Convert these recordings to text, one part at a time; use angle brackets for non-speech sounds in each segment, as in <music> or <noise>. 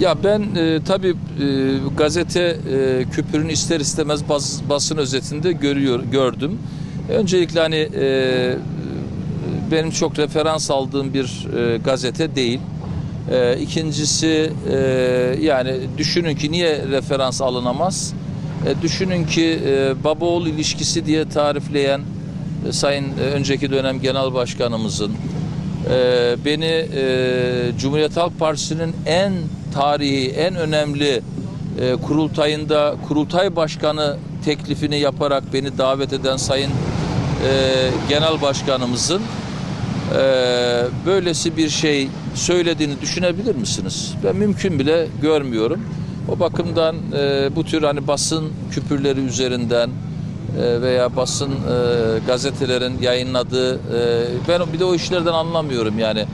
Ya ben e, tabii e, gazete e, küpürünü ister istemez bas, basın özetinde görüyor gördüm. Öncelikle hani e, benim çok referans aldığım bir e, gazete değil. E, ikincisi e, yani düşünün ki niye referans alınamaz? E, düşünün ki e, baba oğul ilişkisi diye tarifleyen e, Sayın e, önceki dönem genel başkanımızın e, beni e, Cumhuriyet Halk Partisi'nin en tarihi, en önemli e, kurultayında kurultay başkanı teklifini yaparak beni davet eden Sayın e, Genel Başkanımızın e, böylesi bir şey söylediğini düşünebilir misiniz? Ben mümkün bile görmüyorum. O bakımdan e, bu tür hani basın küpürleri üzerinden e, veya basın e, gazetelerin yayınladığı e, ben bir de o işlerden anlamıyorum yani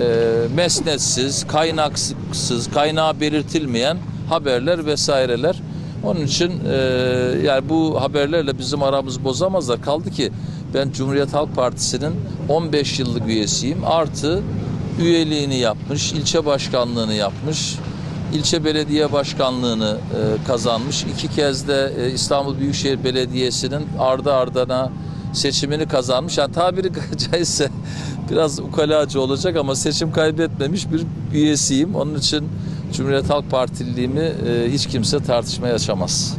e, mesnetsiz, kaynaksız, kaynağı belirtilmeyen haberler vesaireler. Onun için e, yani bu haberlerle bizim aramız bozamazlar. Kaldı ki ben Cumhuriyet Halk Partisi'nin 15 yıllık üyesiyim. Artı üyeliğini yapmış, ilçe başkanlığını yapmış, ilçe belediye başkanlığını e, kazanmış. İki kez de e, İstanbul Büyükşehir Belediyesi'nin ardı ardına seçimini kazanmış. Yani tabiri <laughs> caizse biraz ukalacı olacak ama seçim kaybetmemiş bir üyesiyim. Onun için Cumhuriyet Halk Partililiğimi e, hiç kimse tartışmaya açamaz.